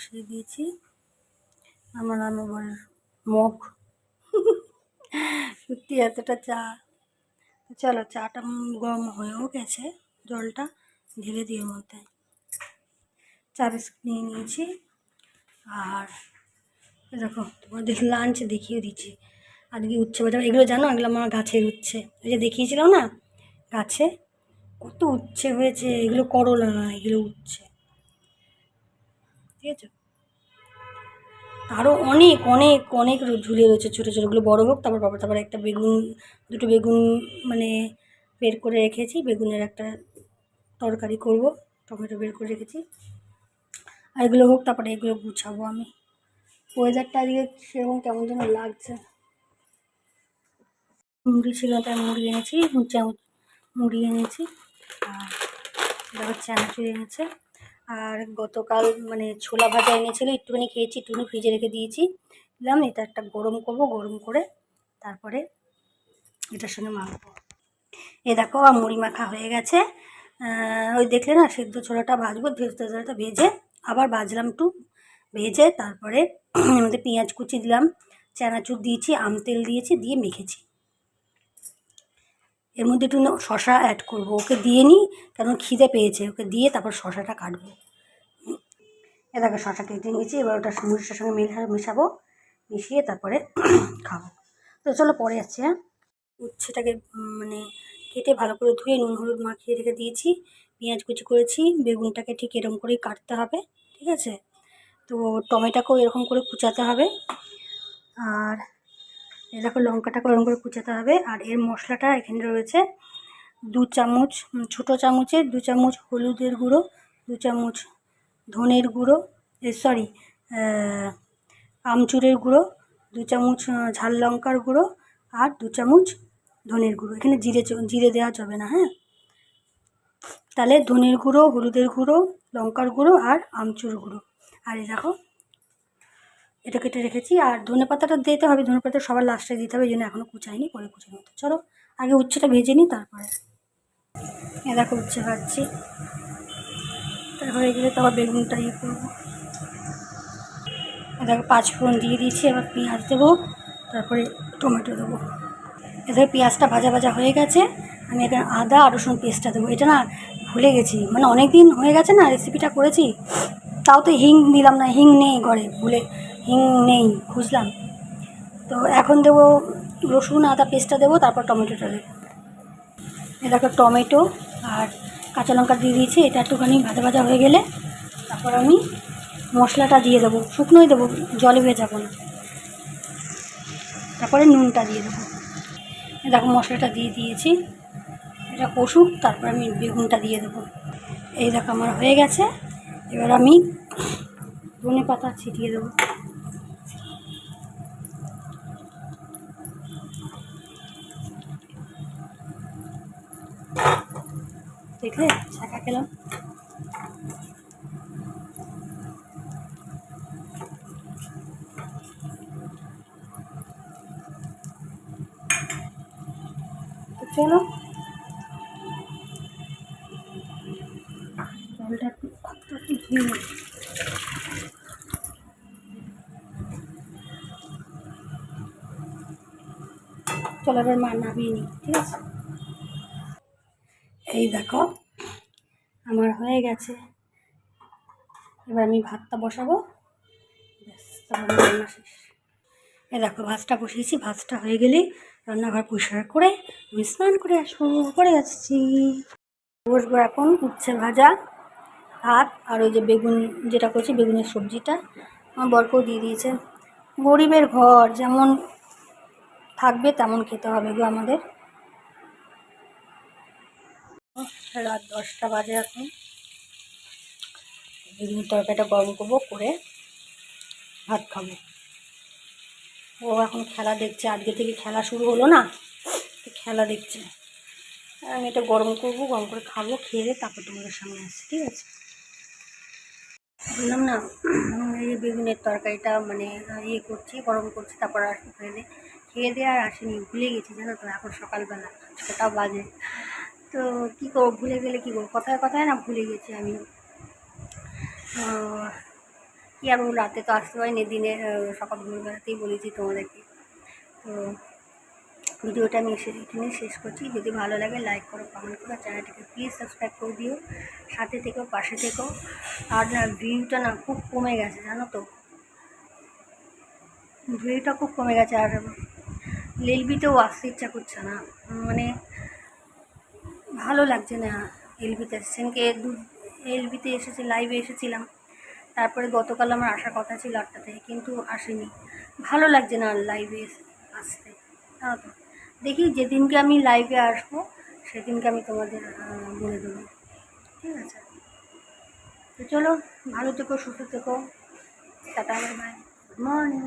বসিয়ে দিয়েছি। আমার আমার মুখ সত্যি এতটা চা। চলো, চাটা গরম হয়েও গেছে। জলটা ঢেলে দিয়ে মধ্যে। চা বিস্কুট নিয়ে নিয়েছি। আর দেখো তোমাদের লাঞ্চ দেখিয়ে দিচ্ছি। আজকে উচ্ছে বাজার এগুলো জানো? এগুলো আমার গাছের উচ্ছে। ওই যে দেখিয়েছিলাম না? গাছে? কত উচ্ছে হয়েছে। এগুলো করলা না, এগুলো উচ্ছে। ঠিক আছে আরও অনেক অনেক অনেক রো- ঝুলে রয়েছে ছোটো ছোটোগুলো বড়ো হোক, তারপর বাবা, তারপর একটা বেগুন, দুটো বেগুন মানে বের করে রেখেছি। বেগুনের একটা তরকারি করব, টমেটো বের করে রেখেছি। আর এগুলো হোক, তারপরে এগুলো গুছাবো আমি। ওয়েদারটা আজকে সেরকম কেমন যেন লাগছে। মুড়ি ছিল তাই মুড়ি এনেছি মুড়ি এনেছি। আর চানাচুর এনেছে। আর গতকাল মানে ছোলা ভাজা এনেছিল, একটুখানি খেয়েছি, একটুখানি ফ্রিজে রেখে দিয়েছি। দিলাম, এটা একটা গরম করব, গরম করে তারপরে এটার সঙ্গে মাখবো। এ দেখো, আর মুড়ি মাখা হয়ে গেছে। ওই দেখলে না, সেদ্ধ ছোলাটা ভাজবো সেদ্ধ ছোলাটা ভেজে আবার ভাজলাম একটু ভেজে তারপরে মধ্যে পেঁয়াজ কুচি দিলাম, চানাচুর দিয়েছি, আম তেল দিয়েছি, দিয়ে মেখেছি। এর মধ্যে একটু শশা অ্যাড করব, ওকে দিয়ে নিই, কারণ খিদে পেয়েছে, ওকে দিয়ে তারপর শশাটা কাটবো। এ দেখো শশা কেটে নিয়েছি, এবার ওটা মুড়িটার সঙ্গে মেশা মেশাবো, মিশিয়ে তারপরে খাব। তো চলো পরে আসছি হ্যাঁ? উচ্ছেটাকে মানে কেটে ভালো করে ধুয়ে নুন, হলুদ মাখিয়ে রেখে দিয়েছি, পেঁয়াজ কুচি করেছি, বেগুনটাকে ঠিক এরকম করেই কাটতে হবে, ঠিক আছে? তো টমেটোকেও এরকম করে কুচাতে হবে, আর এই দেখো লঙ্কাটাকে এরকম করে কুচাতে হবে, আর এর মশলাটা এখানে রয়েছে দু চামচ ছোটো চামচের দু চামচ হলুদের গুঁড়ো, দু চামচ ধনের গুঁড়ো সরি আমচুরের গুঁড়ো, দু চামচ ঝাল লঙ্কার গুঁড়ো আর দু চামচ ধনের গুঁড়ো। এখানে জিরে জিরে দেওয়া যাবে না হ্যাঁ? তাহলে ধনের গুঁড়ো, হলুদের গুঁড়ো, লঙ্কার গুঁড়ো আর আমচুর গুঁড়ো। আর এই দেখো, এটা কেটে রেখেছি। আর ধনে পাতাটা দিতে হবে, ধনে পাতা সবার লাস্টে দিতে হবে, এই জন্য এখনও কুচাইনি, পরে কুচাই মতো চলো, আগে উচ্ছেটা ভেজে নিই, তারপরে। এ দেখো উচ্ছে ভাজছি। হয়ে গেলে তারপর বেগুনটা ইয়ে করব। এ দেখো পাঁচ ফোড়ন দিয়ে দিয়েছি, এবার পেঁয়াজ দেবো, তারপরে টমেটো দেবো। এদের পেঁয়াজটা ভাজা ভাজা হয়ে গেছে, আমি এখানে আদা আর রসুন পেস্টটা দেবো। এটা না ভুলে গেছি মানে অনেক দিন হয়ে গেছে না রেসিপিটা করেছি, তাও তো হিং দিলাম না, হিং নেই ঘরে, ভুলে, হিং নেই খুঁজলাম তো এখন দেবো রসুন, আদা, পেস্টটা দেবো, তারপর টমেটোটা দেবো। এ দেখো টমেটো আর কাঁচা লঙ্কা দিয়ে দিয়েছি, এটা একটুখানি ভাজা ভাজা হয়ে গেলে তারপর আমি মশলাটা দিয়ে দেবো। শুকনোই দেবো, জলে ভেজাবো না। তারপরে নুনটা দিয়ে দেবো। দেখো মশলাটা দিয়ে দিয়েছি। এটা কষুক, তারপর আমি বেগুনটা দিয়ে দেবো। এই দেখো আমার হয়ে গেছে। এবার আমি ধনে পাতা ছিটিয়ে দেবো। দেখলে ছাকা খেলাম। চলো। চলো এবার মা নামিয়ে নিই ঠিক আছে? এই দেখো, আমার হয়ে গেছে। এবার আমি ভাতটা বসাবো। ব্যাস রান্না শেষ। এই দেখো, ভাতটা বসিয়েছি। ভাতটা হয়ে গেলে রান্নাঘর পরিষ্কার করে আমি স্নান করে আসব। করে আসছি। বসবো এখন উচ্ছে ভাজা, ভাত আর ওই যে বেগুন, যেটা করছি, বেগুনের সবজিটা আমার বরকেও দিয়ে দিয়েছে। গরিবের ঘর, যেমন থাকবে তেমন খেতে হবে গো আমাদের। রাত দশটা বাজে এখন। বেগুনের তরকারিটা গরম করব, করে ভাত খাব। ও এখন খেলা দেখছে, আজকে থেকে খেলা শুরু হলো না খেলা দেখছে। আমি এটা গরম করব, গরম করে খাব, খেয়ে তারপর তোমাদের সামনে আসছি, ঠিক আছে? বললাম না এই বেগুনের তরকারিটা মানে ইয়ে করছি, গরম করছি, তারপর আর খেয়ে খেয়ে দিয়ে আর আসেনি, ভুলে গেছি, জানো তো, এখন সকালবেলা ছটা বাজে। তো কী করব, ভুলে গেলে কী করব? কথায় কথায় না ভুলে গেছি আমি। তো কি আর রাতে তো আসতে পারিনি দিনে সকাল ভোরবেলাতেই বলেছি তোমাদেরকে। তো ভিডিওটা আমি এসে এখানে শেষ করছি। যদি ভালো লাগে লাইক করো কমেন্ট করো, চ্যানেলটাকে প্লিজ সাবস্ক্রাইব করে দিও। সাথে থেকেও, পাশে থেকেও। আর না ভিউটা না খুব কমে গেছে, জানো তো? ভিউটা খুব কমে গেছে, আর এলবিতেও আসতে ইচ্ছা করছে না। মানে ভালো লাগছে না এলবিতে সেদিনকে দু এলবিতে এসেছি লাইভে এসেছিলাম। তারপরে গতকাল আমার আসার কথা ছিল আটটা থেকে, কিন্তু আসেনি। ভালো লাগছে না লাইভে আসতে। জানো তো। দেখি যেদিনকে আমি লাইভে আসব, সেদিনকে আমি তোমাদের বলে দেবো। ঠিক আছে? তো চলো, ভালো থেকো, সুস্থ থেকো। Tata bye bye good morning